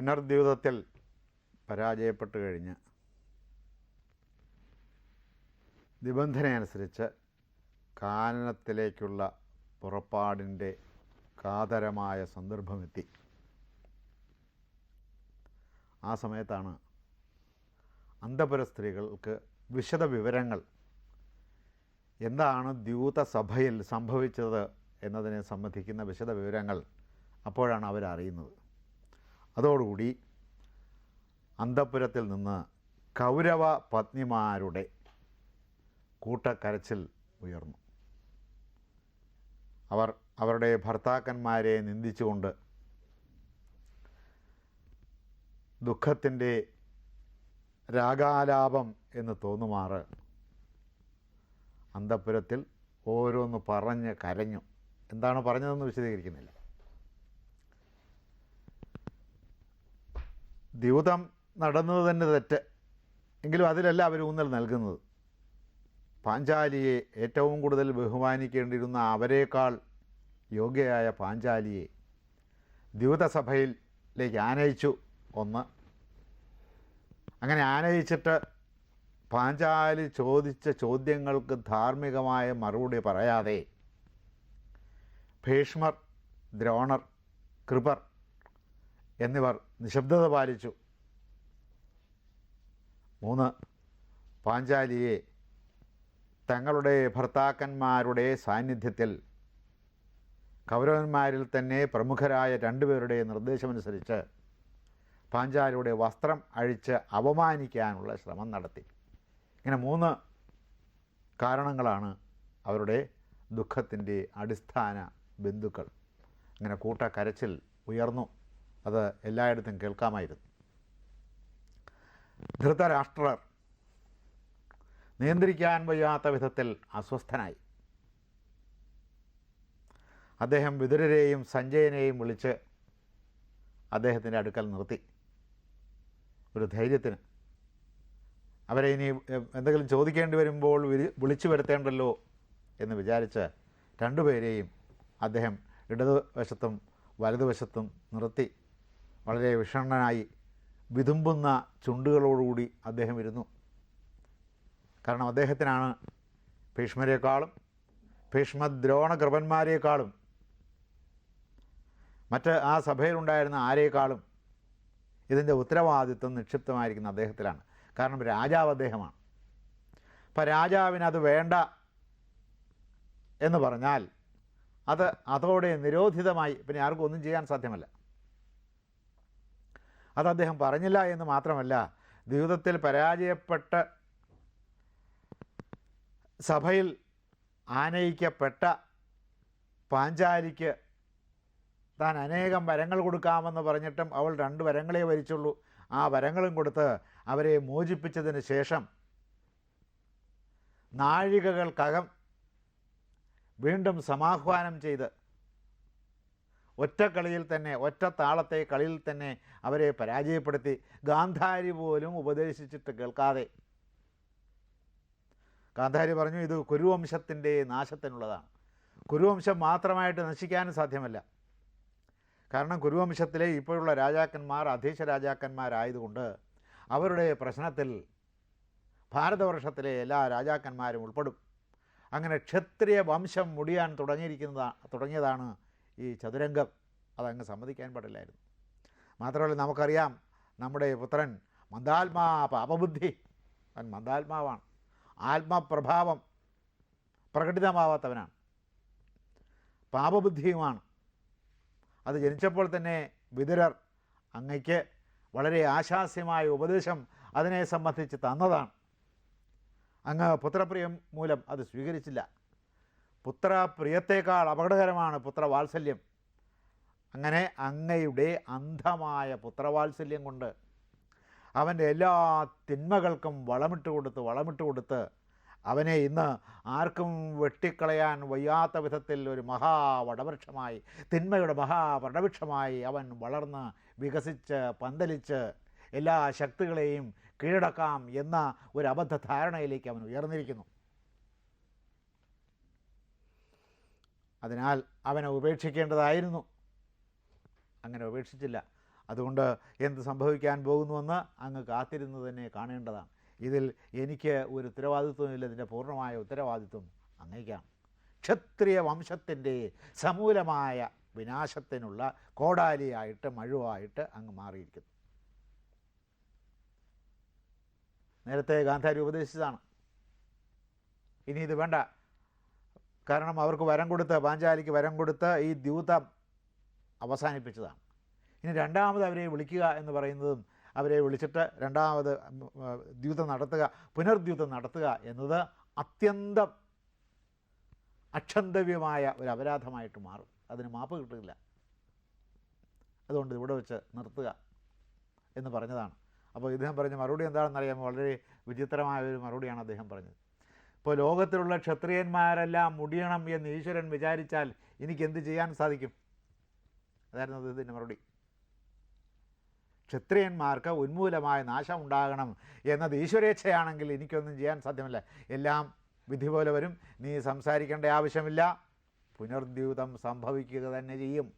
പുനർദ്യൂതത്തിൽ പരാജയപ്പെട്ടു കഴിഞ്ഞ് നിബന്ധനയനുസരിച്ച് കാനനത്തിലേക്കുള്ള പുറപ്പാടിന്റെ കാതരമായ സന്ദർഭമെത്തി. ആ സമയത്താണ് അന്തപുര സ്ത്രീകൾക്ക് വിശദ വിവരങ്ങൾ എന്താണ് ദ്യൂതസഭയിൽ സംഭവിച്ചത് എന്നതിനെ സംബന്ധിക്കുന്ന വിശദ വിവരങ്ങൾ അപ്പോഴാണ് അവരറിയുന്നത്. അതോടുകൂടി അന്തപുരത്തിൽ നിന്ന് കൗരവ പത്നിമാരുടെ കൂട്ടക്കരച്ചിൽ ഉയർന്നു. അവർ അവരുടെ ഭർത്താക്കന്മാരെ നിന്ദിച്ചുകൊണ്ട് ദുഃഖത്തിന്റെ രാഗാലാപം എന്ന് തോന്നുമാറ് അന്തപുരത്തിൽ ഓരോന്ന് പറഞ്ഞ് കരഞ്ഞു. എന്താണ് പറഞ്ഞതെന്ന് വിശദീകരിക്കുന്നില്ല. ദ്യൂതം നടന്നത് തന്നെ തെറ്റ്. എങ്കിലും അതിലല്ല അവർ ഊന്നൽ നൽകുന്നത്. പാഞ്ചാലിയെ ഏറ്റവും കൂടുതൽ ബഹുമാനിക്കേണ്ടിയിരുന്ന അവരേക്കാൾ യോഗ്യയായ പാഞ്ചാലിയെ ദ്യൂതസഭയിലേക്ക് ആനയിച്ചു ഒന്ന്. അങ്ങനെ ആനയിച്ചിട്ട് പാഞ്ചാലി ചോദിച്ച ചോദ്യങ്ങൾക്ക് ധാർമ്മികമായ മറുപടി പറയാതെ ഭീഷ്മർ ദ്രോണർ കൃപർ എന്നിവർ നിശബ്ദത പാലിച്ചു. മൂന്ന് പാഞ്ചാലിയെ തങ്ങളുടെ ഭർത്താക്കന്മാരുടെ സാന്നിധ്യത്തിൽ കൗരവന്മാരിൽ തന്നെ പ്രമുഖരായ രണ്ടുപേരുടെ നിർദ്ദേശമനുസരിച്ച് പാഞ്ചാലിയുടെ വസ്ത്രം അഴിച്ച് അപമാനിക്കാനുള്ള ശ്രമം നടത്തി. ഇങ്ങനെ മൂന്ന് കാരണങ്ങളാണ് അവരുടെ ദുഃഖത്തിന്റെ അടിസ്ഥാന ബന്ധുക്കൾ ഇങ്ങനെ കൂട്ടക്കരച്ചിൽ ഉയർന്നു. അത് എല്ലായിടത്തും കേൾക്കാമായിരുന്നു. ധൃതരാഷ്ട്രർ നിയന്ത്രിക്കാൻ വയ്യാത്ത വിധത്തിൽ അസ്വസ്ഥനായി. അദ്ദേഹം വിതുരരെയും സഞ്ജയനെയും വിളിച്ച് അദ്ദേഹത്തിന്റെ അടുക്കൽ നിർത്തി. ഒരു ധൈര്യത്തിന്. അവരെ ഇനി എന്തെങ്കിലും ചോദിക്കേണ്ടി വരുമ്പോൾ വിരി- വിളിച്ചു വരുത്തേണ്ടല്ലോ എന്ന് വിചാരിച്ച് രണ്ടുപേരെയും അദ്ദേഹം ഇടതുവശത്തും വലതുവശത്തും നിർത്തി. വളരെ വിഷണ്ണനായി വിതുമ്പുന്ന ചുണ്ടുകളോടുകൂടി അദ്ദേഹം ഇരുന്നു. കാരണം അദ്ദേഹത്തിനാണ് ഭീഷ്മരെക്കാളും ഭീഷ്മദ്രോണകൃപന്മാരെക്കാളും മറ്റ് ആ സഭയിലുണ്ടായിരുന്ന ആരേക്കാളും ഇതിന്റെ ഉത്തരവാദിത്വം നിക്ഷിപ്തമായിരിക്കുന്ന അദ്ദേഹത്തിലാണ്. കാരണം രാജാവ് അദ്ദേഹമാണ്. അപ്പം രാജാവിന് അത് വേണ്ട എന്ന് പറഞ്ഞാൽ അത് അതോടെ നിരോധിതമായി പിന്നെ ആർക്കും ഒന്നും ചെയ്യാൻ സാധ്യമല്ല. അത് അദ്ദേഹം പറഞ്ഞില്ല എന്ന് മാത്രമല്ല ജീവിതത്തിൽ പരാജയപ്പെട്ട സഭയിൽ ആനയിക്കപ്പെട്ട പാഞ്ചാലിക്ക് താൻ അനേകം വരങ്ങൾ കൊടുക്കാമെന്ന് പറഞ്ഞിട്ടും അവൾ രണ്ട് വരങ്ങളെ വരിച്ചുള്ളൂ. ആ വരങ്ങളും കൊടുത്ത് അവരെ മോചിപ്പിച്ചതിന് ശേഷം നാഴികകൾക്കകം വീണ്ടും സമാഹ്വാനം ചെയ്ത് ഒറ്റ കളിയിൽ തന്നെ ഒറ്റ താളത്തെ കളിയിൽ തന്നെ അവരെ പരാജയപ്പെടുത്തി. ഗാന്ധാരി പോലും ഉപദേശിച്ചിട്ട് കേൾക്കാതെ. ഗാന്ധാരി പറഞ്ഞു ഇത് കുരുവംശത്തിന്റെ നാശത്തിനുള്ളതാണ്. കുരുവംശം മാത്രമായിട്ട് നശിക്കാനും സാധ്യമല്ല. കാരണം കുരുവംശത്തിലെ ഇപ്പോഴുള്ള രാജാക്കന്മാർ അധീശ രാജാക്കന്മാരായതുകൊണ്ട് അവരുടെ പ്രശ്നത്തിൽ ഭാരതവർഷത്തിലെ എല്ലാ രാജാക്കന്മാരും ഉൾപ്പെടും. അങ്ങനെ ക്ഷത്രിയ വംശം മുടിയാൻ തുടങ്ങിയിരിക്കുന്നതാണ് തുടങ്ങിയതാണ് ഈ ചതുരംഗം അതങ്ങ് സമ്മതിക്കാൻ പാടില്ലായിരുന്നു. മാത്രമല്ല നമുക്കറിയാം നമ്മുടെ പുത്രൻ മന്ദാത്മാ പാപബുദ്ധി. അവൻ മന്ദാത്മാവാണ്. ആത്മപ്രഭാവം പ്രകടിതമാവാത്തവനാണ്. പാപബുദ്ധിയുമാണ്. അത് ജനിച്ചപ്പോൾ തന്നെ വിതുരർ അങ്ങയ്ക്ക് വളരെ ആശാസ്യമായ ഉപദേശം അതിനെ സംബന്ധിച്ച് തന്നതാണ്. അങ്ങ് പുത്രപ്രിയം മൂലം അത് സ്വീകരിച്ചില്ല. പുത്രപ്രിയത്തേക്കാൾ അപകടകരമാണ് പുത്രവാത്സല്യം. അങ്ങനെ അങ്ങയുടെ അന്ധമായ പുത്രവാത്സല്യം കൊണ്ട് അവന്റെ എല്ലാ തിന്മകൾക്കും വളമിട്ട് കൊടുത്ത് വളമിട്ട് കൊടുത്ത് അവനെ ഇന്ന് ആർക്കും വെട്ടിക്കളയാൻ വയ്യാത്ത വിധത്തിൽ ഒരു മഹാവടവൃക്ഷമായി തിന്മയുടെ മഹാവടവൃക്ഷമായി അവൻ വളർന്ന് വികസിച്ച് പന്തലിച്ച് എല്ലാ ശക്തികളെയും കീഴടക്കാം എന്ന ഒരു അബദ്ധ ധാരണയിലേക്ക് അവൻ ഉയർന്നിരിക്കുന്നു. അതിനാൽ അവനെ ഉപേക്ഷിക്കേണ്ടതായിരുന്നു. അങ്ങനെ ഉപേക്ഷിച്ചില്ല. അതുകൊണ്ട് എന്ത് സംഭവിക്കാൻ പോകുന്നുവെന്ന് അങ്ങ് കാത്തിരുന്ന് തന്നെ കാണേണ്ടതാണ്. ഇതിൽ എനിക്ക് ഒരു ഉത്തരവാദിത്വമില്ല. ഇതിന്റെ പൂർണമായ ഉത്തരവാദിത്വം അങ്ങേക്കാണ് ക്ഷത്രിയ വംശത്തിന്റെ സമൂലമായ വിനാശത്തിനുള്ള കോടാലിയായിട്ട് മഴുവായിട്ട് അങ്ങ് മാറിയിരിക്കുന്നു. നേരത്തെ ഗാന്ധാരി ഉപദേശിച്ചതാണ്. ഇനി ഇത് വേണ്ട. കാരണം അവർക്ക് വരം കൊടുത്ത് പാഞ്ചാലിക്ക് വരം കൊടുത്ത് ഈ ദ്യൂതം അവസാനിപ്പിച്ചതാണ്. ഇനി രണ്ടാമത് അവരെ വിളിക്കുക എന്ന് പറയുന്നതും അവരെ വിളിച്ചിട്ട് രണ്ടാമത് ദ്യൂതം നടത്തുക പുനർദ്യൂതം നടത്തുക എന്നത് അത്യന്തം അക്ഷന്തവ്യമായ ഒരു അപരാധമായിട്ട് മാറും. അതിന് മാപ്പ് കിട്ടില്ല അതുകൊണ്ട് ഇവിടെ വെച്ച് നിർത്തുക എന്ന് പറഞ്ഞതാണ്. അപ്പോൾ ഇദ്ദേഹം പറഞ്ഞ മറുപടി എന്താണെന്നറിയാമോ? വളരെ വിചിത്രമായ ഒരു മറുപടിയാണ് അദ്ദേഹം പറഞ്ഞത്. ഇപ്പോൾ ലോകത്തിലുള്ള ക്ഷത്രിയന്മാരെല്ലാം മുടിയണം എന്ന് ഈശ്വരൻ വിചാരിച്ചാൽ എനിക്ക് എന്ത് ചെയ്യാൻ സാധിക്കും? അതായിരുന്നു അദ്ദേഹത്തിന്റെ മറുപടി. ക്ഷത്രിയന്മാർക്ക് ഉന്മൂലമായ നാശം ഉണ്ടാകണം എന്നത് ഈശ്വരേച്ഛയാണെങ്കിൽ എനിക്കൊന്നും ചെയ്യാൻ സാധ്യമല്ല. എല്ലാം വിധി പോലെ വരും. നീ സംസാരിക്കേണ്ട ആവശ്യമില്ല. പുനർദ്യൂതം സംഭവിക്കുക തന്നെ ചെയ്യും.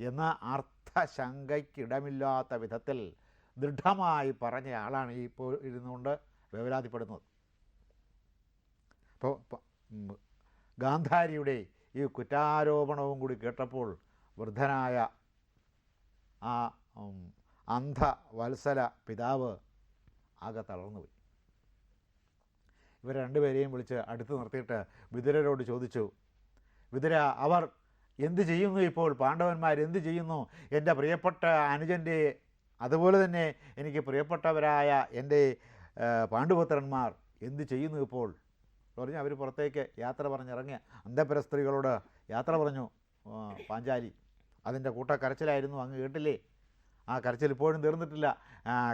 എന്ന അർത്ഥശങ്കയ്ക്കിടമില്ലാത്ത വിധത്തിൽ ദൃഢമായി പറഞ്ഞ ആളാണ് ഇപ്പോൾ ഇരുന്നുകൊണ്ട് വേവലാതിപ്പെടുന്നത്. അപ്പോൾ ഗാന്ധാരിയുടെ ഈ കുറ്റാരോപണവും കൂടി കേട്ടപ്പോൾ വൃദ്ധനായ ആ അന്ധ വത്സല പിതാവ് ആകെ തളർന്നുപോയി ഇവർ രണ്ടുപേരെയും വിളിച്ച് അടുത്ത് നിർത്തിയിട്ട് വിതുരരോട് ചോദിച്ചു വിതുര അവർ എന്ത് ചെയ്യുന്നു ഇപ്പോൾ? പാണ്ഡവന്മാർ എന്ത് ചെയ്യുന്നു? എന്റെ പ്രിയപ്പെട്ട അനുജന്റെ അതുപോലെ തന്നെ എനിക്ക് പ്രിയപ്പെട്ടവരായ എന്റെ പാണ്ഡുപുത്രന്മാർ എന്ത് ചെയ്യുന്നു ഇപ്പോൾ? പറഞ്ഞു അവർ പുറത്തേക്ക് യാത്ര പറഞ്ഞിറങ്ങിയ അന്തപുര സ്ത്രീകളോട് യാത്ര പറഞ്ഞു പാഞ്ചാലി അതിന്റെ കൂട്ടക്കരച്ചിലായിരുന്നു അങ്ങ് കേട്ടില്ലേ? ആ കരച്ചിൽ ഇപ്പോഴും തീർന്നിട്ടില്ല.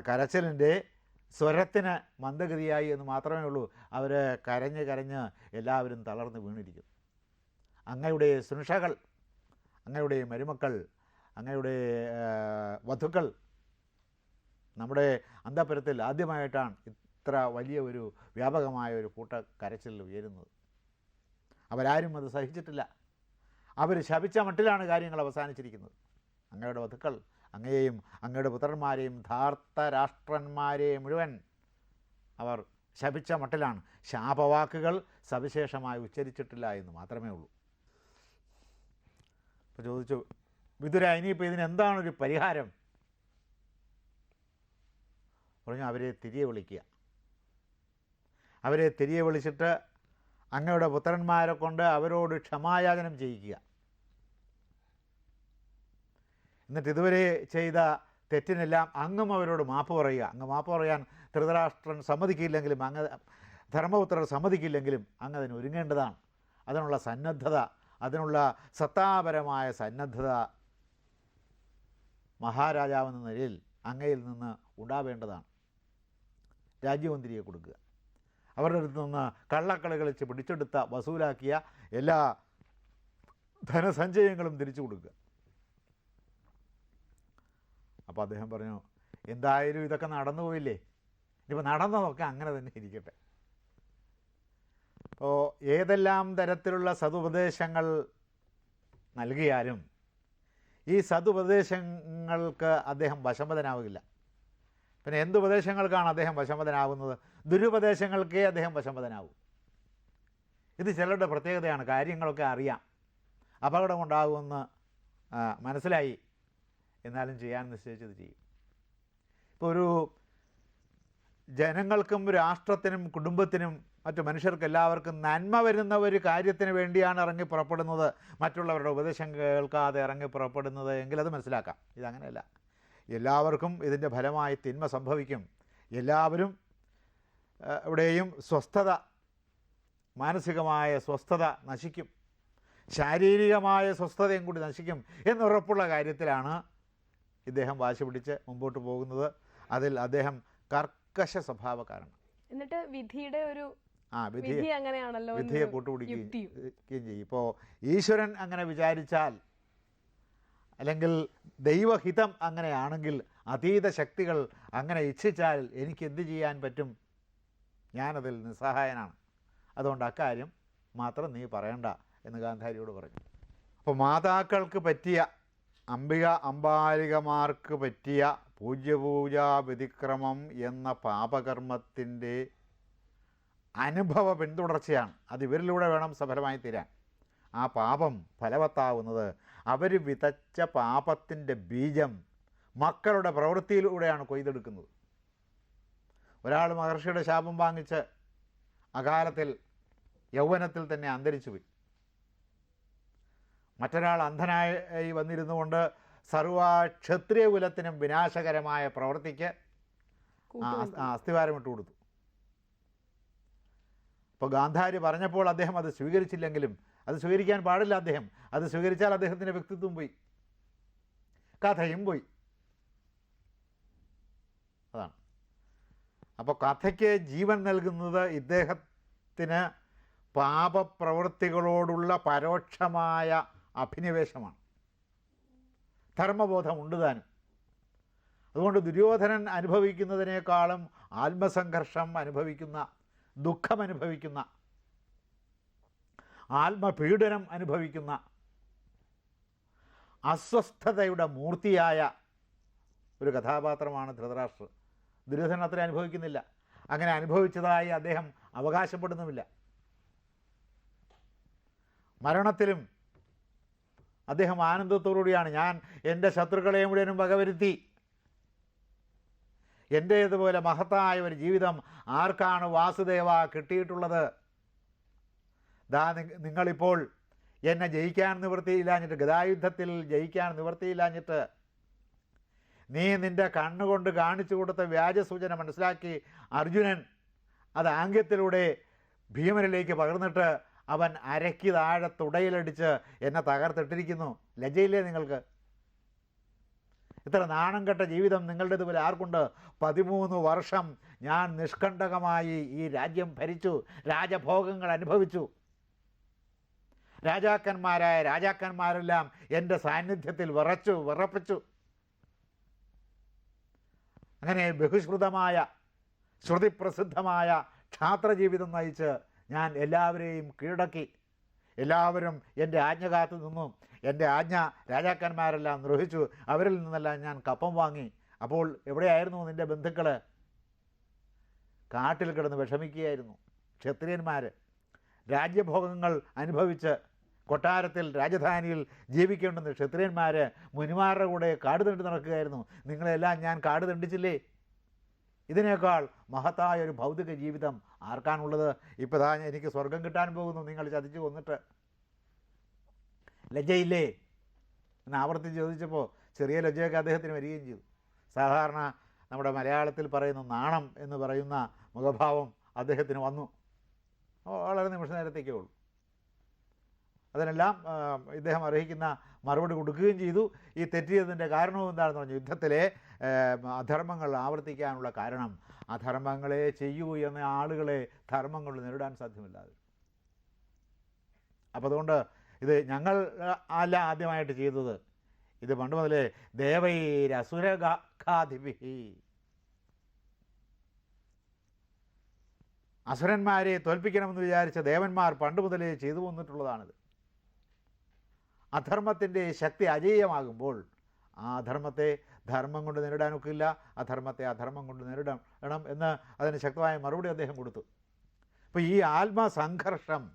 കരച്ചിലിന്റെ സ്വരത്തിന് മന്ദഗതിയായി എന്ന് മാത്രമേ ഉള്ളൂ. അവർ കരഞ്ഞ് കരഞ്ഞ് എല്ലാവരും തളർന്ന് വീണിരിക്കും. അങ്ങയുടെ സുനിഷകൾ അങ്ങയുടെ മരുമക്കൾ അങ്ങയുടെ വധുക്കൾ നമ്മുടെ അന്തപുരത്തിൽ ആദ്യമായിട്ടാണ് ഇത്ര വലിയ ഒരു വ്യാപകമായ ഒരു കൂട്ട കരച്ചിൽ ഉയരുന്നത്. അവരാരും അത് സഹിച്ചിട്ടില്ല. അവർ ശപിച്ച മട്ടിലാണ് കാര്യങ്ങൾ അവസാനിച്ചിരിക്കുന്നത്. അങ്ങയുടെ വധുക്കൾ അങ്ങയെയും അങ്ങയുടെ പുത്രന്മാരെയും ധാർത്ത രാഷ്ട്രന്മാരെ മുഴുവൻ അവർ ശപിച്ച മട്ടിലാണ്. ശാപവാക്കുകൾ സവിശേഷമായി ഉച്ചരിച്ചിട്ടില്ല എന്ന് മാത്രമേ ഉള്ളൂ. അപ്പോൾ ചോദിച്ചു വിതുര ഇനിയിപ്പോൾ ഇതിനെന്താണൊരു പരിഹാരം? പറഞ്ഞു അവരെ തിരികെ വിളിക്കുക. അവരെ തിരികെ വിളിച്ചിട്ട് അങ്ങയുടെ പുത്രന്മാരെ കൊണ്ട് അവരോട് ക്ഷമായാചനം ചെയ്യിക്കുക. എന്നിട്ട് ഇതുവരെ ചെയ്ത തെറ്റിനെല്ലാം അങ്ങും അവരോട് മാപ്പ് പറയുക. അങ്ങ് മാപ്പ് പറയാൻ ധൃതരാഷ്ട്രൻ സമ്മതിക്കില്ലെങ്കിലും അങ്ങ് ധർമ്മപുത്രർ സമ്മതിക്കില്ലെങ്കിലും അങ്ങ് അതിന് ഒരുങ്ങേണ്ടതാണ്. അതിനുള്ള സന്നദ്ധത അതിനുള്ള സത്താപരമായ സന്നദ്ധത മഹാരാജാവെന്ന നിലയിൽ അങ്ങയിൽ നിന്ന് ഉണ്ടാവേണ്ടതാണ്. രാജ്യവും തിരികെ കൊടുക്കുക. അവരുടെ അടുത്ത് നിന്ന് കള്ളക്കളി കളിച്ച് പിടിച്ചെടുത്ത വസൂലാക്കിയ എല്ലാ ധനസഞ്ചയങ്ങളും തിരിച്ചു കൊടുക്കുക. അപ്പോൾ അദ്ദേഹം പറഞ്ഞു എന്തായാലും ഇതൊക്കെ നടന്നു പോയില്ലേ? ഇനിയിപ്പോൾ നടന്നതൊക്കെ അങ്ങനെ തന്നെ ഇരിക്കട്ടെ. അപ്പോൾ ഏതെല്ലാം തരത്തിലുള്ള സതുപദേശങ്ങൾ നൽകിയാലും ഈ സതുപദേശങ്ങൾക്ക് അദ്ദേഹം വശംവദനാവില്ല പിന്നെ എന്ത് ഉപദേശങ്ങൾക്കാണ് അദ്ദേഹം വശംവദനാവുന്നത് ദുരുപദേശങ്ങൾക്കേ അദ്ദേഹം വശംവദനാവൂ ഇത് ചിലരുടെ പ്രത്യേകതയാണ് കാര്യങ്ങളൊക്കെ അറിയാം. അപകടമുണ്ടാകുമെന്ന് മനസ്സിലായി. എന്നാലും ചെയ്യാൻ നിശ്ചയിച്ചത് ചെയ്യും. ഇപ്പോൾ ഒരു ജനങ്ങൾക്കും രാഷ്ട്രത്തിനും കുടുംബത്തിനും മറ്റു മനുഷ്യർക്ക് എല്ലാവർക്കും നന്മ വരുന്ന ഒരു കാര്യത്തിന് വേണ്ടിയാണ് ഇറങ്ങി പുറപ്പെടുന്നത്. മറ്റുള്ളവരുടെ ഉപദേശം കേൾക്കാതെ ഇറങ്ങി പുറപ്പെടുന്നത് എങ്കിൽ അത് മനസ്സിലാക്കാം. ഇതങ്ങനെയല്ല. എല്ലാവർക്കും ഇതിന്റെ ഫലമായി തിന്മ സംഭവിക്കും. എല്ലാവരും ഇവിടെയും സ്വസ്ഥത മാനസികമായ സ്വസ്ഥത നശിക്കും. ശാരീരികമായ സ്വസ്ഥതയും കൂടി നശിക്കും എന്നുറപ്പുള്ള കാര്യത്തിലാണ് ഇദ്ദേഹം വാശി പിടിച്ച് മുമ്പോട്ട് പോകുന്നത്. അതിൽ അദ്ദേഹം കർക്കശ സ്വഭാവക്കാരാണ് എന്നിട്ട് വിധിയുടെ ഒരു ആ വിധി അങ്ങനെയാണല്ലോ വിധിയെ കൂട്ടുപിടിക്കുകയും ചെയ്യും. ഇപ്പോൾ ഈശ്വരൻ അങ്ങനെ വിചാരിച്ചാൽ അല്ലെങ്കിൽ ദൈവഹിതം അങ്ങനെയാണെങ്കിൽ അതീത ശക്തികൾ അങ്ങനെ ഇച്ഛിച്ചാൽ എനിക്ക് എന്ത് ചെയ്യാൻ പറ്റും? ഞാനതിൽ നിസ്സഹായനാണ്. അതുകൊണ്ട് അക്കാര്യം മാത്രം നീ പറയണ്ട എന്ന് ഗാന്ധാരിയോട് പറഞ്ഞു. അപ്പോൾ മാതാക്കൾക്ക് പറ്റിയ അംബിക അംബാലികമാർക്ക് പറ്റിയ പൂജ്യപൂജാ വ്യതിക്രമം എന്ന പാപകർമ്മത്തിന്റെ അനുഭവ പിന്തുടർച്ചയാണ്. അത് ഇവരിലൂടെ വേണം സഫലമായി തീരാൻ ആ പാപം ഫലവത്താവുന്നത് അവർ വിതച്ച പാപത്തിന്റെ ബീജം മക്കളുടെ പ്രവൃത്തിയിലൂടെയാണ് കൊയ്തെടുക്കുന്നത്. ഒരാൾ മഹർഷിയുടെ ശാപം വാങ്ങിച്ച് അകാലത്തിൽ യൗവനത്തിൽ തന്നെ അന്തരിച്ചു പോയി. മറ്റൊരാൾ അന്ധനായി വന്നിരുന്നു കൊണ്ട് സർവ ക്ഷത്രിയ കുലത്തിനും വിനാശകരമായ പ്രവൃത്തിക്ക് അസ്ഥിവാരമിട്ട് കൊടുത്തു. അപ്പോൾ ഗാന്ധാരി പറഞ്ഞപ്പോൾ അദ്ദേഹം അത് സ്വീകരിച്ചില്ലെങ്കിലും അത് സ്വീകരിക്കാൻ പാടില്ല അദ്ദേഹം. അത് സ്വീകരിച്ചാൽ അദ്ദേഹത്തിന്റെ വ്യക്തിത്വം പോയി. കഥയും പോയി. അതാണ്. അപ്പോൾ കഥയ്ക്ക് ജീവൻ നൽകുന്നത് ഇദ്ദേഹത്തിന് പാപപ്രവൃത്തികളോടുള്ള പരോക്ഷമായ അഭിനിവേശമാണ്. ധർമ്മബോധം ഉണ്ട് താനും. അതുകൊണ്ട് ദുര്യോധനൻ അനുഭവിക്കുന്നതിനേക്കാളും ആത്മസംഘർഷം അനുഭവിക്കുന്ന ദുഃഖം അനുഭവിക്കുന്ന ആത്മപീഡനം അനുഭവിക്കുന്ന അസ്വസ്ഥതയുടെ മൂർത്തിയായ ഒരു കഥാപാത്രമാണ് ധൃതരാഷ്ട്രർ. ദുര്യോധനത്തിൽ അനുഭവിക്കുന്നില്ല. അങ്ങനെ അനുഭവിച്ചതായി അദ്ദേഹം അവകാശപ്പെടുന്നുമില്ല. മരണത്തിലും അദ്ദേഹം ആനന്ദത്തോടുകൂടിയാണ്. ഞാൻ എന്റെ ശത്രുക്കളെ മുഴുവനും വകവരുത്തി. എന്റേതുപോലെ മഹത്തായ ഒരു ജീവിതം ആർക്കാണ് വാസുദേവ കിട്ടിയിട്ടുള്ളത്? ദാ നിങ്ങളിപ്പോൾ എന്നെ ജയിക്കാൻ നിവൃത്തിയില്ലാഞ്ഞിട്ട് ഗതായുദ്ധത്തിൽ ജയിക്കാൻ നിവൃത്തിയില്ലാഞ്ഞിട്ട് നീ നിന്റെ കണ്ണുകൊണ്ട് കാണിച്ചു കൊടുത്ത വ്യാജസൂചന മനസ്സിലാക്കി അർജുനൻ അത് ആംഗ്യത്തിലൂടെ ഭീമനിലേക്ക് പകർന്നിട്ട് അവൻ അരക്കി താഴെ തുടയിലടിച്ച് എന്നെ തകർത്തിട്ടിരിക്കുന്നു. ലജയില്ലേ നിങ്ങൾക്ക്? ഇത്ര നാണം കെട്ട ജീവിതം നിങ്ങളുടേതുപോലെ ആർക്കുണ്ട്? പതിമൂന്ന് വർഷം ഞാൻ നിഷ്കണ്ടകമായി ഈ രാജ്യം ഭരിച്ചു രാജഭോഗങ്ങൾ അനുഭവിച്ചു. രാജാക്കന്മാരായ രാജാക്കന്മാരെല്ലാം എന്റെ സാന്നിധ്യത്തിൽ വിറച്ചു വിറപ്പിച്ചു. അങ്ങനെ ബഹുശ്രുതമായ ശ്രുതിപ്രസിദ്ധമായ ക്ഷാത്രജീവിതം നയിച്ച് ഞാൻ എല്ലാവരെയും കീഴടക്കി. എല്ലാവരും എന്റെ ആജ്ഞ കാത്തു നിന്നു. എന്റെ ആജ്ഞ രാജാക്കന്മാരെല്ലാം നിർവഹിച്ചു അവരിൽ നിന്നെല്ലാം ഞാൻ കപ്പം വാങ്ങി. അപ്പോൾ എവിടെയായിരുന്നു നിന്റെ ബന്ധുക്കൾ കാട്ടിൽ കിടന്ന് വിഷമിക്കുകയായിരുന്നു ക്ഷത്രിയന്മാർ രാജ്യഭോഗങ്ങൾ അനുഭവിച്ച് കൊട്ടാരത്തിൽ രാജധാനിയിൽ ജീവിക്കേണ്ടുന്ന ക്ഷത്രിയന്മാർ മുനിമാരുടെ കൂടെ കാട് തണ്ടി നടക്കുകയായിരുന്നു. നിങ്ങളെല്ലാം ഞാൻ കാട് തണ്ടിച്ചില്ലേ ഇതിനേക്കാൾ മഹത്തായ ഒരു ഭൗതിക ജീവിതം ആർക്കാണുള്ളത്? ഇപ്പോൾ താ എനിക്ക് സ്വർഗം കിട്ടാൻ പോകുന്നു. നിങ്ങൾ ചതിച്ചു കൊന്നിട്ട്. ലജ്ജയില്ലേ? എന്ന് ആവർത്തിച്ച് ചോദിച്ചപ്പോൾ ചെറിയ ലജ്ജയൊക്കെ അദ്ദേഹത്തിന് വരികയും ചെയ്തു. സാധാരണ നമ്മുടെ മലയാളത്തിൽ പറയുന്ന നാണം എന്ന് പറയുന്ന മുഖഭാവം അദ്ദേഹത്തിന് വന്നു. വളരെ നിമിഷ നേരത്തേക്കേ ഉള്ളൂ. അതിനെല്ലാം ഇദ്ദേഹം അർഹിക്കുന്ന മറുപടി കൊടുക്കുകയും ചെയ്തു. ഈ തെറ്റിയതിന്റെ കാരണവും എന്താണെന്ന് പറഞ്ഞു യുദ്ധത്തിലെ അധർമ്മങ്ങൾ ആവർത്തിക്കാനുള്ള കാരണം അധർമ്മങ്ങളെ ചെയ്യൂ എന്ന ആളുകളെ ധർമ്മങ്ങൾ നേരിടാൻ സാധ്യമല്ലാതെ. അപ്പോൾ അതുകൊണ്ട് ഇത് ഞങ്ങൾ അല്ല ആദ്യമായിട്ട് ചെയ്തത്. ഇത് പണ്ട് മുതലേ ദേവൈരസുരഗാധിപി അസുരന്മാരെ തോൽപ്പിക്കണമെന്ന് വിചാരിച്ച ദേവന്മാർ പണ്ട് മുതലേ ചെയ്തു വന്നിട്ടുള്ളതാണിത്. അധർമ്മത്തിന്റെ ശക്തി അജേയമാകുമ്പോൾ ആ അധർമ്മത്തെ ധർമ്മം കൊണ്ട് നേരിടാനൊക്കില്ല അധർമ്മത്തെ അധർമ്മം കൊണ്ട് നേരിടണം എന്ന് അതിന് ശക്തമായ മറുപടി അദ്ദേഹം കൊടുത്തു. അപ്പോൾ ഈ ആത്മസംഘർഷം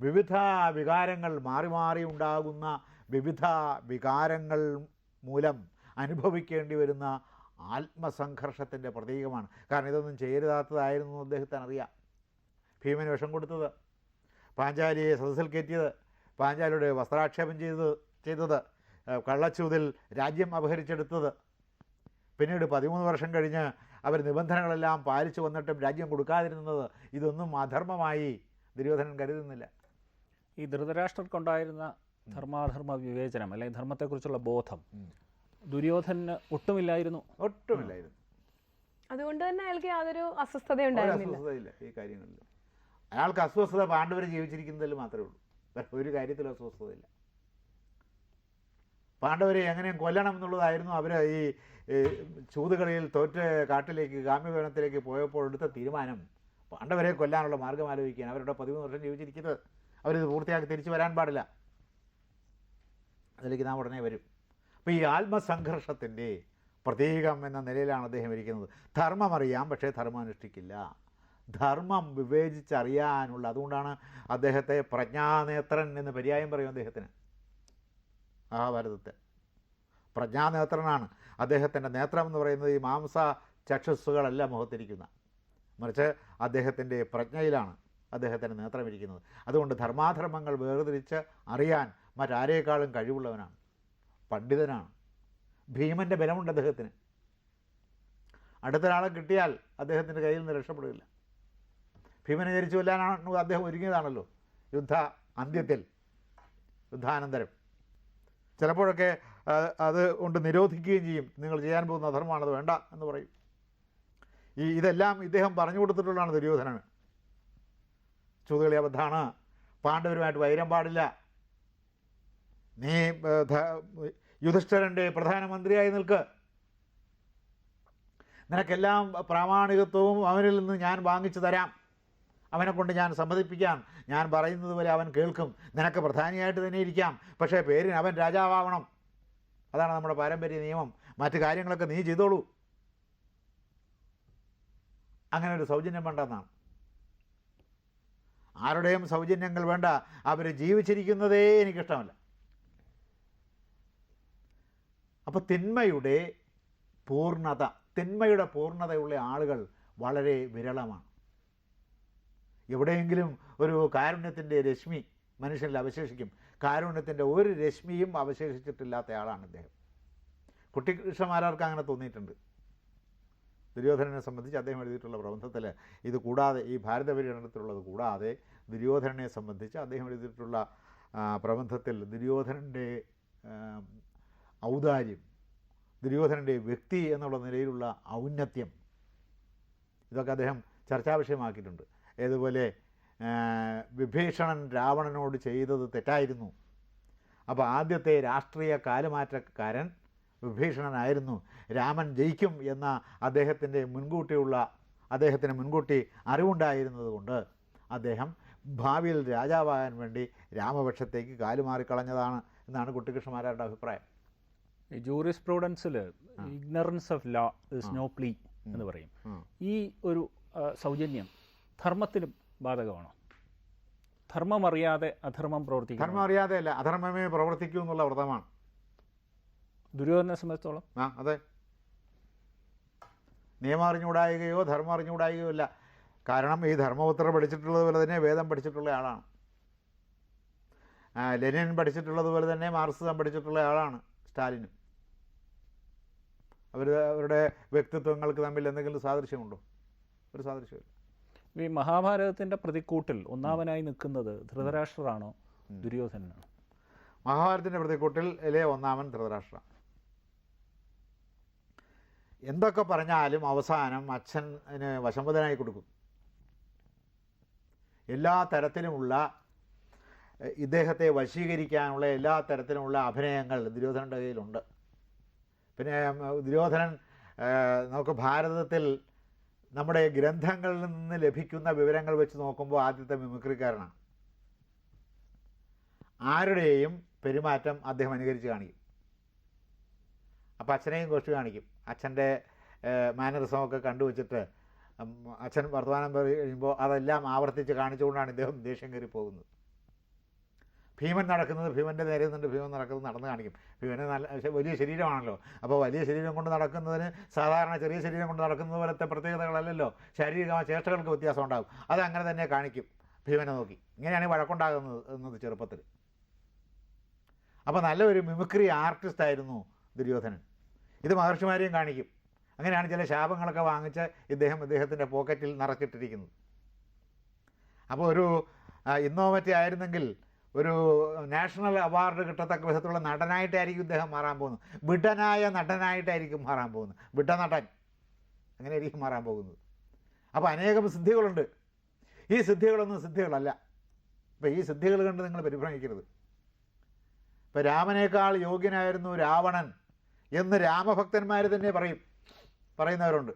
വിവിധ വികാരങ്ങൾ മാറി മാറി ഉണ്ടാകുന്ന വിവിധ വികാരങ്ങൾ മൂലം അനുഭവിക്കേണ്ടി വരുന്ന ആത്മസംഘർഷത്തിന്റെ പ്രതീകമാണ്. കാരണം ഇതൊന്നും ചെയ്യരുതാത്തതായിരുന്നു അദ്ദേഹത്തിന് അറിയാം. ഭീമന് വിഷം കൊടുത്തത്. പാഞ്ചാലിയെ സദസ്സിൽ കയറ്റിയത്. പാഞ്ചാലിയുടെ വസ്ത്രാക്ഷേപം ചെയ്തത് ചെയ്തത് കള്ളച്ചൂതിൽ രാജ്യം അപഹരിച്ചെടുത്തത്. പിന്നീട് പതിമൂന്ന് വർഷം കഴിഞ്ഞ് അവർ നിബന്ധനകളെല്ലാം പാലിച്ചു വന്നിട്ടും രാജ്യം കൊടുക്കാതിരുന്നത് ഇതൊന്നും അധർമ്മമായി ദുര്യോധനൻ കരുതുന്നില്ല. ഈ ധൃതരാഷ്ട്രർക്കുണ്ടായിരുന്ന ധർമാധർമ്മ വിവേചനം അല്ലെങ്കിൽ ധർമ്മത്തെക്കുറിച്ചുള്ള ബോധം ഉം. ദുര്യോധനന് ഒട്ടുമില്ലായിരുന്നു. ഒട്ടുമില്ലായിരുന്നു. അതുകൊണ്ട് തന്നെ അയാൾക്ക് യാതൊരു അസ്വസ്ഥതയുണ്ടായിരുന്നില്ല. ഈ കാര്യങ്ങളിൽ അയാൾക്ക് അസ്വസ്ഥത പാണ്ഡവർ ജീവിച്ചിരിക്കുന്നതിൽ മാത്രമേ ഉള്ളൂ. ഒരു കാര്യത്തിൽ അസ്വസ്ഥതയില്ല. പാണ്ഡവരെ എങ്ങനെയും കൊല്ലണം എന്നുള്ളതായിരുന്നു അവർ ഈ ചൂതുകളിയിൽ തോറ്റ കാട്ടിലേക്ക് കാമ്യഭവനത്തിലേക്ക് പോയപ്പോൾ എടുത്ത തീരുമാനം. പാണ്ഡവരെ കൊല്ലാനുള്ള മാർഗം ആലോചിക്കാൻ അവരുടെ പതിമൂന്ന് വർഷം ജീവിച്ചിരിക്കുന്നത്. അവരിത് പൂർത്തിയാക്കി തിരിച്ചു വരാൻ പാടില്ല. അതിലേക്ക് നാം ഉടനെ വരും. അപ്പോൾ ഈ ആത്മസംഘർഷത്തിന്റെ പ്രതീകം എന്ന നിലയിലാണ് അദ്ദേഹം ഇരിക്കുന്നത്. ധർമ്മം അറിയാം പക്ഷേ ധർമ്മം അനുഷ്ഠിക്കില്ല. ധർമ്മം വിവേചിച്ചറിയാനുള്ള അതുകൊണ്ടാണ് അദ്ദേഹത്തെ പ്രജ്ഞാനേത്രൻ എന്ന് പര്യായം പറയും അദ്ദേഹത്തിന്. മഹാഭാരതത്തിൽ പ്രജ്ഞാനേത്രനാണ്. അദ്ദേഹത്തിന്റെ നേത്രം എന്ന് പറയുന്നത് ഈ മാംസ ചക്ഷസ്സുകളല്ല മുഖത്തിരിക്കുന്ന. മറിച്ച് അദ്ദേഹത്തിന്റെ പ്രജ്ഞയിലാണ് അദ്ദേഹത്തിന്റെ നേത്രമിരിക്കുന്നത്. അതുകൊണ്ട് ധർമാധർമ്മങ്ങൾ വേർതിരിച്ച് അറിയാൻ മറ്റാരേക്കാളും കഴിവുള്ളവനാണ്. പണ്ഡിതനാണ്. ഭീമന്റെ ബലമുണ്ട് അദ്ദേഹത്തിന്. അടുത്തൊരാളെ കിട്ടിയാൽ അദ്ദേഹത്തിന്റെ കയ്യിൽ നിന്ന് രക്ഷപ്പെടുകയില്ല. ഭീമനെ ധരിച്ചു കൊല്ലാനാണ് അദ്ദേഹം ഒരുങ്ങിയതാണല്ലോ യുദ്ധ അന്ത്യത്തിൽ യുദ്ധാനന്തരം. ചിലപ്പോഴൊക്കെ അത് കൊണ്ട് നിരോധിക്കുകയും ചെയ്യും. നിങ്ങൾ ചെയ്യാൻ പോകുന്ന അധർമ്മമാണത് വേണ്ട എന്ന് പറയും. ഈ ഇതെല്ലാം ഇദ്ദേഹം പറഞ്ഞു കൊടുത്തിട്ടുള്ളതാണ് ദുര്യോധനന് ചൂതുകളി അബദ്ധമാണ് പാണ്ഡവരുമായിട്ട് വൈരം പാടില്ല. നീ യുധിഷ്ഠരന്റെ പ്രധാനമന്ത്രിയായി നിൽക്ക്. നിനക്കെല്ലാം പ്രാമാണികത്വവും അവനിൽ നിന്ന് ഞാൻ വാങ്ങിച്ചു തരാം. അവനെ കൊണ്ട് ഞാൻ സമ്മതിപ്പിക്കാം. ഞാൻ പറയുന്നത് പോലെ അവൻ കേൾക്കും. നിനക്ക് പ്രധാനിയായിട്ട് തന്നെ ഇരിക്കാം. പക്ഷേ പേരിന് അവൻ രാജാവാവണം. അതാണ് നമ്മുടെ പാരമ്പര്യ നിയമം. മറ്റു കാര്യങ്ങളൊക്കെ നീ ചെയ്തോളൂ. അങ്ങനെ ഒരു സൗജന്യം വേണ്ടെന്നാണ് ആരുടെയും സൗജന്യങ്ങൾ വേണ്ട. അവർ ജീവിച്ചിരിക്കുന്നതേ എനിക്കിഷ്ടമല്ല. അപ്പോൾ തിന്മയുടെ പൂർണത തിന്മയുടെ പൂർണതയുള്ള ആളുകൾ വളരെ വിരളമാണ്. എവിടെയെങ്കിലും ഒരു കാരുണ്യത്തിന്റെ രശ്മി മനുഷ്യനിൽ അവശേഷിക്കും. കാരുണ്യത്തിന്റെ ഒരു രശ്മിയും അവശേഷിച്ചിട്ടില്ലാത്ത ആളാണ് ഇദ്ദേഹം. കുട്ടികൃഷ്ണമാരാർക്ക് അങ്ങനെ തോന്നിയിട്ടുണ്ട്. ദുര്യോധനനെ സംബന്ധിച്ച് അദ്ദേഹം എഴുതിയിട്ടുള്ള പ്രബന്ധത്തിൽ ഇത് കൂടാതെ ഈ ഭാരത പര്യടനത്തിലുള്ളത് കൂടാതെ ദുര്യോധനനെ സംബന്ധിച്ച് അദ്ദേഹം എഴുതിയിട്ടുള്ള പ്രബന്ധത്തിൽ ദുര്യോധനന്റെ ഔദാര്യം ദുര്യോധനന്റെ വ്യക്തി എന്നുള്ള നിലയിലുള്ള ഔന്നത്യം ഇതൊക്കെ അദ്ദേഹം ചർച്ചാ വിഷയമാക്കിയിട്ടുണ്ട് ഏതുപോലെ വിഭീഷണൻ രാവണനോട് ചെയ്തത് തെറ്റായിരുന്നു. അപ്പോൾ ആദ്യത്തെ രാഷ്ട്രീയ കാലുമാറ്റക്കാരൻ വിഭീഷണനായിരുന്നു. രാമൻ ജയിക്കും എന്ന അദ്ദേഹത്തിന്റെ മുൻകൂട്ടിയുള്ള അദ്ദേഹത്തിന് മുൻകൂട്ടി അറിവുണ്ടായിരുന്നതുകൊണ്ട് അദ്ദേഹം ഭാവിയിൽ രാജാവാകാൻ വേണ്ടി രാമപക്ഷത്തേക്ക് കാലുമാറിക്കളഞ്ഞതാണ് എന്നാണ് കുട്ടികൃഷ്ണമാരുടെ അഭിപ്രായം. ഈ ജൂറിസ് പ്രൂഡൻസിൽ ignorance of law is no plea എന്ന് പറയും. ഈ ഒരു സൗജന്യം ധർമ്മത്തിലും ബാധകമാണോ? ധർമ്മം അറിയാതെ അധർമ്മം പ്രവർത്തിക്കും ധർമ്മം അറിയാതെ അല്ല അധർമ്മമേ പ്രവർത്തിക്കൂ എന്നുള്ള വ്രതമാണ്. ദുര്യോധനെ സംബന്ധിച്ചോളം? ആ അതെ. നിയമം അറിഞ്ഞുകൂടായുകയോ ധർമ്മം അറിഞ്ഞുകൂടായുകയോ അല്ല. കാരണം ഈ ധർമ്മപുത്ര പഠിച്ചിട്ടുള്ളത് പോലെ തന്നെ വേദം പഠിച്ചിട്ടുള്ള ആളാണ്. ലെനിൻ പഠിച്ചിട്ടുള്ളതുപോലെ തന്നെ മാർക്സിസം പഠിച്ചിട്ടുള്ള ആളാണ് സ്റ്റാലിനും. അവർ അവരുടെ വ്യക്തിത്വങ്ങൾക്ക് തമ്മിൽ എന്തെങ്കിലും സാദൃശ്യമുണ്ടോ? ഒരു സാദൃശ്യമില്ല ഈ മഹാഭാരതത്തിന്റെ പ്രതിക്കൂട്ടിൽ ഒന്നാമനായി നിൽക്കുന്നത് ധൃതരാഷ്ട്രറാണോ ദുര്യോധനാണോ മഹാഭാരതത്തിന്റെ പ്രതിക്കൂട്ടിലെ ഒന്നാമൻ ധൃതരാഷ്ട്ര എന്തൊക്കെ പറഞ്ഞാലും അവസാനം അച്ഛന് വശംവദനായി കൊടുക്കും. എല്ലാ തരത്തിലുമുള്ള ഇദ്ദേഹത്തെ വശീകരിക്കാനുള്ള എല്ലാ തരത്തിലുമുള്ള അഭിനയങ്ങൾ ദുര്യോധനന്റെ കയ്യിലുണ്ട്. പിന്നെ ദുര്യോധനൻ നമുക്ക് ഭാരതത്തിൽ നമ്മുടെ ഗ്രന്ഥങ്ങളിൽ നിന്ന് ലഭിക്കുന്ന വിവരങ്ങൾ വെച്ച് നോക്കുമ്പോൾ ആദ്യത്തെ മിമിക്രിക്കാരനാണ്. ആരുടെയും പെരുമാറ്റം അദ്ദേഹം അനുകരിച്ച് കാണിക്കും. അപ്പോൾ അച്ഛനെയും കുറച്ച് കാണിക്കും. അച്ഛന്റെ മാനറിസമൊക്കെ കണ്ടുവച്ചിട്ട് അച്ഛൻ വർത്തമാനം പറയുമ്പോൾ അതെല്ലാം ആവർത്തിച്ച് കാണിച്ചുകൊണ്ടാണ് ഇദ്ദേഹം ദേഷ്യം കയറി പോകുന്നത് ഭീമൻ നടക്കുന്നത് ഭീമന്റെ നേരെ നിന്നിട്ട് ഭീമൻ നടക്കുന്നത് നടന്ന് കാണിക്കും. ഭീമനെ നല്ല വലിയ ശരീരമാണല്ലോ. അപ്പോൾ വലിയ ശരീരം കൊണ്ട് നടക്കുന്നതിന് സാധാരണ ചെറിയ ശരീരം കൊണ്ട് നടക്കുന്നത് പോലത്തെ പ്രത്യേകതകളല്ലല്ലോ. ശാരീരികമായ ചേഷ്ടകൾക്ക് വ്യത്യാസം ഉണ്ടാകും. അത് അങ്ങനെ തന്നെ കാണിക്കും. ഭീമനെ നോക്കി. ഇങ്ങനെയാണ് വഴക്കുണ്ടാകുന്നത് എന്നത് ചെറുപ്പത്തിൽ. അപ്പോൾ നല്ലൊരു മിമിക്രി ആർട്ടിസ്റ്റ് ആയിരുന്നു ദുര്യോധനൻ. ഇത് മഹർഷിമാരെയും കാണിക്കും. അങ്ങനെയാണ് ചില ശാപങ്ങളൊക്കെ വാങ്ങിച്ച് ഇദ്ദേഹം ഇദ്ദേഹത്തിന്റെ പോക്കറ്റിൽ നിറച്ചിട്ടിരിക്കുന്നത്. അപ്പോൾ ഒരു ഇന്നോവറ്റി ആയിരുന്നെങ്കിൽ ഒരു നാഷണൽ അവാർഡ് കിട്ടത്തക്ക വിധത്തിലുള്ള നടനായിട്ടായിരിക്കും ഇദ്ദേഹം മാറാൻ പോകുന്നത്. വിടനായ നടനായിട്ടായിരിക്കും മാറാൻ പോകുന്നത്. വിടനടൻ. അങ്ങനെയായിരിക്കും മാറാൻ പോകുന്നത്. അപ്പോൾ അനേകം സിദ്ധികളുണ്ട്. ഈ സിദ്ധികളൊന്നും സിദ്ധികളല്ല. അപ്പോൾ ഈ സിദ്ധികൾ കണ്ട് നിങ്ങൾ പരിഭ്രമിക്കരുത്. ഇപ്പോൾ രാമനേക്കാൾ യോഗ്യനായിരുന്നു രാവണൻ എന്ന് രാമഭക്തന്മാർ തന്നെ പറയും. പറയുന്നവരുണ്ട്.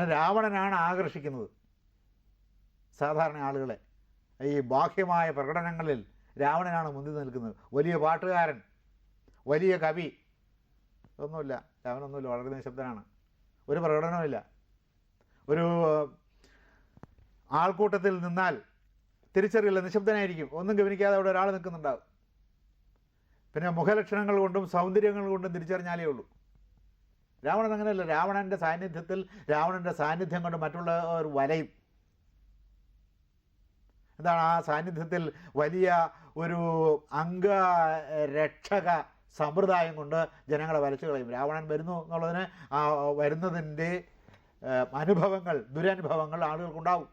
രാവണനാണ് ആകർഷിക്കുന്നത്. സാധാരണ ആളുകളെ. ഈ ബാഹ്യമായ പ്രകടനങ്ങളിൽ രാവണനാണ് മുന്നിൽ നിൽക്കുന്നത്. വലിയ പാട്ടുകാരൻ വലിയ കവി. ഒന്നുമില്ല രാവണൊന്നുമില്ല. വളരെ നിശബ്ദനാണ്. ഒരു പ്രകടനവുമില്ല. ഒരു ആൾക്കൂട്ടത്തിൽ നിന്നാൽ തിരിച്ചറിയില്ല. നിശബ്ദനായിരിക്കും. ഒന്നും ഗവനിക്കാതെ അവിടെ ഒരാൾ നിൽക്കുന്നുണ്ടാവും. പിന്നെ മുഖലക്ഷണങ്ങൾ കൊണ്ടും സൗന്ദര്യങ്ങൾ കൊണ്ടും തിരിച്ചറിഞ്ഞാലേ ഉള്ളൂ. രാവണൻ അങ്ങനെയല്ല. രാവണന്റെ സാന്നിധ്യത്തിൽ രാവണന്റെ സാന്നിധ്യം കൊണ്ട് മറ്റുള്ളവർ വലയും എന്താണ് ആ സാന്നിധ്യത്തിൽ വലിയ ഒരു അംഗരക്ഷക സമ്പ്രദായം കൊണ്ട് ജനങ്ങളെ വലച്ചു കളയും. രാവണൻ വരുന്നു എന്നുള്ളതിന് ആ വരുന്നതിന്റെ അനുഭവങ്ങൾ ദുരനുഭവങ്ങൾ ആളുകൾക്കുണ്ടാവും.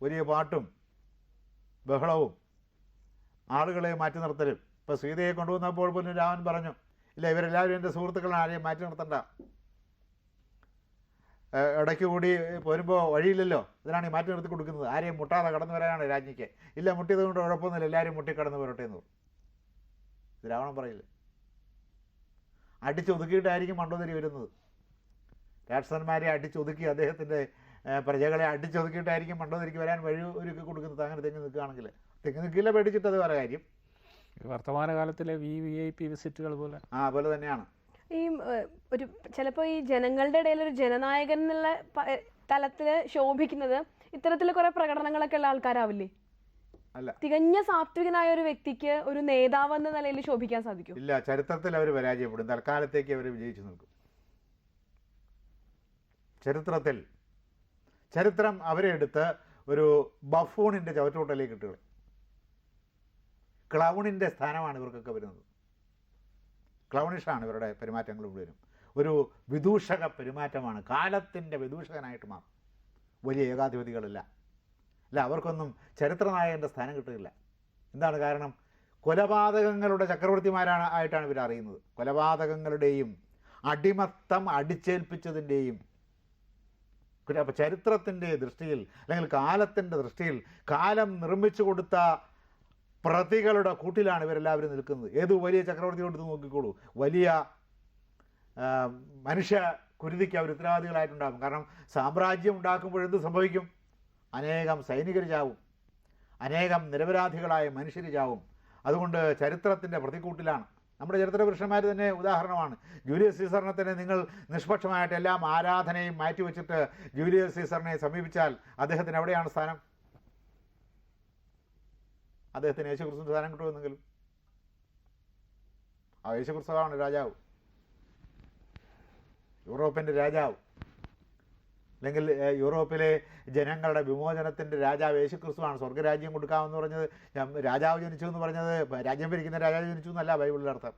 വലിയ പാട്ടും ബഹളവും ആളുകളെ മാറ്റി നിർത്തലും. ഇപ്പോൾ സീതയെ കൊണ്ടുവന്നപ്പോൾ പോലും രാമൻ പറഞ്ഞു ഇല്ല ഇവരെല്ലാവരും എന്റെ സുഹൃത്തുക്കളാണ് ആരെയും മാറ്റി നിർത്തണ്ട. ഇടയ്ക്ക് കൂടി പോരുമ്പോൾ വഴിയില്ലല്ലോ. ഇതിനാണ് ഈ മാറ്റി നിർത്തി കൊടുക്കുന്നത്. ആരെയും മുട്ടാതെ കടന്നു വരാനാണ് രാജ്ഞിക്ക്. ഇല്ല മുട്ടിയത് കൊണ്ട് കുഴപ്പമൊന്നുമില്ല. എല്ലാവരും മുട്ടി കടന്നു വരട്ടെ എന്ന് പറഞ്ഞു. ഇത് പറയില്ല? അടിച്ചൊതുക്കിയിട്ടായിരിക്കും മണ്ടോദരി വരുന്നത്. രാക്ഷസന്മാരെ അടിച്ചൊതുക്കി അദ്ദേഹത്തിന്റെ പ്രജകളെ അടിച്ചൊതുക്കിയിട്ടായിരിക്കും മണ്ടോദരിക്ക് വരാൻ വഴി ഒരുക്കി കൊടുക്കുന്നത്. അങ്ങനെ തെങ്ങി നിൽക്കുകയാണെങ്കിൽ. തെങ്ങി നിൽക്കില്ല പേടിച്ചിട്ട് അത് വേറെ കാര്യം. വർത്തമാനകാലത്തിലെ വി വി ഐ പി വിസിറ്റുകൾ പോലെ. ആ പോലെ തന്നെയാണ്. ഈ ഒരു ചിലപ്പോൾ ഈ ജനങ്ങളുടെ ഇടയിൽ ഒരു ജനനായകൻ എന്നുള്ള തലത്തിൽ ശോഭിക്കുന്നത് ഇത്തരത്തിൽ കുറെ പ്രകടനങ്ങളൊക്കെ ഉള്ള ആൾക്കാരാവില്ലേ? തികഞ്ഞ സാത്വികനായ ഒരു വ്യക്തിക്ക് ഒരു നേതാവ് എന്ന നിലയിൽ ശോഭിക്കാൻ സാധിക്കും? ഇല്ല ചരിത്രത്തിൽ അവർ പരാജയപ്പെടും. തൽക്കാലത്തേക്ക് അവർ വിജയിച്ചു നിൽക്കും. ചരിത്രത്തിൽ. ചരിത്രം അവരെ എടുത്ത് ഒരു ബഫൂണിന്റെ ചവറ്റുകൂട്ടലേക്ക് ഇട്ടുകൾ ക്ലൗണിന്റെ സ്ഥാനമാണ് ഇവർക്കൊക്കെ വരുന്നത്. ക്ലൗണിഷാണ് ഇവരുടെ പെരുമാറ്റങ്ങൾ മുഴുവനും. ഒരു വിദൂഷക പെരുമാറ്റമാണ്. കാലത്തിന്റെ വിദൂഷകനായിട്ട് മാറും. വലിയ ഏകാധിപതികളില്ല. അല്ല അവർക്കൊന്നും ചരിത്രനായകന്റെ സ്ഥാനം കിട്ടുന്നില്ല. എന്താണ് കാരണം? കൊലപാതകങ്ങളുടെ ചക്രവർത്തിമാരാണ് ആയിട്ടാണ് ഇവർ അറിയുന്നത്. കൊലപാതകങ്ങളുടെയും അടിമത്തം അടിച്ചേൽപ്പിച്ചതിന്റെയും അപ്പോൾ ചരിത്രത്തിന്റെ ദൃഷ്ടിയിൽ അല്ലെങ്കിൽ കാലത്തിന്റെ ദൃഷ്ടിയിൽ കാലം നിർമ്മിച്ചു കൊടുത്ത പ്രതികളുടെ കൂട്ടിലാണ് ഇവരെല്ലാവരും നിൽക്കുന്നത്. ഏത് വലിയ ചക്രവർത്തി കൊണ്ട് നോക്കിക്കോളൂ? വലിയ മനുഷ്യ കുരുതിക്ക് അവർ ഉത്തരവാദികളായിട്ടുണ്ടാകും. കാരണം സാമ്രാജ്യം ഉണ്ടാക്കുമ്പോൾ എന്ത് സംഭവിക്കും? അനേകം സൈനികർ ചാവും. അനേകം നിരപരാധികളായ മനുഷ്യർ ചാവും. അതുകൊണ്ട് ചരിത്രത്തിന്റെ പ്രതിക്കൂട്ടിലാണ്. നമ്മുടെ ചരിത്ര പുരുഷന്മാർ തന്നെ ഉദാഹരണമാണ്. ജൂലിയസ് സീസറിനെ തന്നെ നിങ്ങൾ നിഷ്പക്ഷമായിട്ട് എല്ലാം ആരാധനയും മാറ്റിവെച്ചിട്ട് ജൂലിയസ് സീസറിനെ സമീപിച്ചാൽ അദ്ദേഹത്തിന് എവിടെയാണ് സ്ഥാനം? അദ്ദേഹത്തിന് യേശുക്രിസ്തു സ്ഥാനം കിട്ടുമെന്നെങ്കിലും ആ യേശുക്രിസ്തുവാണ് രാജാവ്. യൂറോപ്പിന്റെ രാജാവ്. അല്ലെങ്കിൽ യൂറോപ്പിലെ ജനങ്ങളുടെ വിമോചനത്തിന്റെ രാജാവ് യേശുക്രിസ്തുവാണ്. സ്വർഗരാജ്യം കൊടുക്കാമെന്ന് പറഞ്ഞത് രാജാവ് ജനിച്ചു എന്ന് പറഞ്ഞത് രാജ്യം ഭരിക്കുന്ന രാജാവ് ജനിച്ചു എന്നല്ല ബൈബിളിന്റെ അർത്ഥം.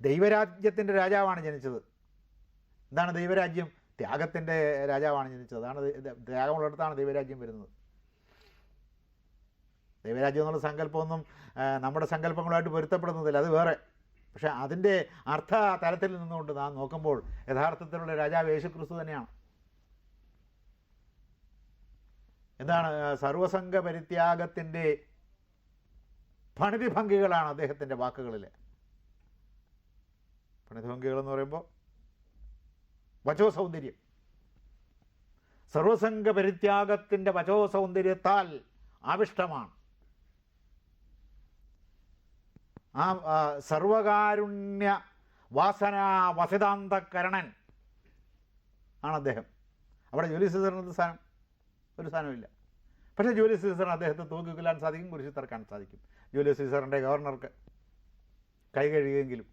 ദൈവരാജ്യത്തിന്റെ രാജാവാണ് ജനിച്ചത്. എന്താണ് ദൈവരാജ്യം? ത്യാഗത്തിന്റെ രാജാവാണ് ജനിച്ചത്. അതാണ് ത്യാഗമുള്ളിടത്താണ് ദൈവരാജ്യം വരുന്നത്. ദൈവരാജ്യം എന്നുള്ള സങ്കല്പമൊന്നും നമ്മുടെ സങ്കല്പങ്ങളുമായിട്ട് പൊരുത്തപ്പെടുന്നതില്ല. അത് വേറെ. പക്ഷെ അതിന്റെ അർത്ഥ തലത്തിൽ നിന്നുകൊണ്ട് നാം നോക്കുമ്പോൾ യഥാർത്ഥത്തിലുള്ള രാജാവ് യേശുക്രിസ്തു തന്നെയാണ്. എന്താണ് സർവസംഘ പരിത്യാഗത്തിന്റെ പണിതിഭംഗികളാണ് അദ്ദേഹത്തിന്റെ വാക്കുകളിൽ പണിതിഭംഗികൾ എന്ന് പറയുമ്പോൾ വചോ സൗന്ദര്യം സർവസംഘ പരിത്യാഗത്തിന്റെ വചോ സൗന്ദര്യത്താൽ ആവിഷ്ടമാണ്. ആ സർവകാരുണ്യ വാസന വസിതാന്തകരണൻ ആണ് അദ്ദേഹം. അവിടെ ജോലി സീസറിന് സ്ഥാനം ഒരു സ്ഥാനമില്ല പക്ഷേ ജോലി സീസറിന് അദ്ദേഹത്തെ തൂക്കിക്കൊല്ലാൻ സാധിക്കും കുരിശി തറക്കാൻ സാധിക്കും. ജോലി സീസറിന്റെ ഗവർണർക്ക് കൈ കഴിയുമെങ്കിലും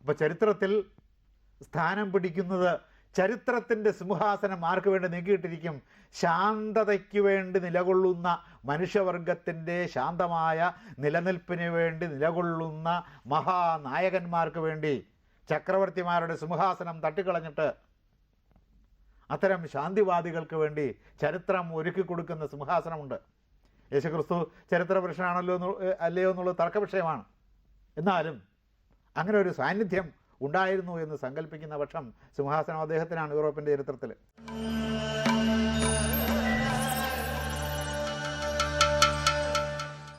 അപ്പോൾ ചരിത്രത്തിൽ സ്ഥാനം പിടിക്കുന്നത് ചരിത്രത്തിന്റെ സിംഹാസനം ആർക്ക് വേണ്ടി നീക്കിയിട്ടിരിക്കും? ശാന്തതയ്ക്ക് വേണ്ടി നിലകൊള്ളുന്ന മനുഷ്യവർഗത്തിന്റെ ശാന്തമായ നിലനിൽപ്പിന് വേണ്ടി നിലകൊള്ളുന്ന മഹാനായകന്മാർക്ക് വേണ്ടി ചക്രവർത്തിമാരുടെ സിംഹാസനം തട്ടിക്കളഞ്ഞിട്ട് അത്തരം ശാന്തിവാദികൾക്ക് വേണ്ടി ചരിത്രം ഒരുക്കി കൊടുക്കുന്ന സിംഹാസനമുണ്ട്. യേശുക്രിസ്തു ചരിത്ര പുരുഷനാണല്ലോ എന്ന് അല്ലയോ എന്നുള്ളത് തർക്ക വിഷയമാണ് എന്നാലും അങ്ങനെ ഒരു സാന്നിധ്യം ഉണ്ടായിരുന്നു എന്ന് സങ്കല്പിക്കുന്ന പക്ഷം സിംഹാസനം അദ്ദേഹത്തിനാണ് യൂറോപ്പിന്റെ ചരിത്രത്തിൽ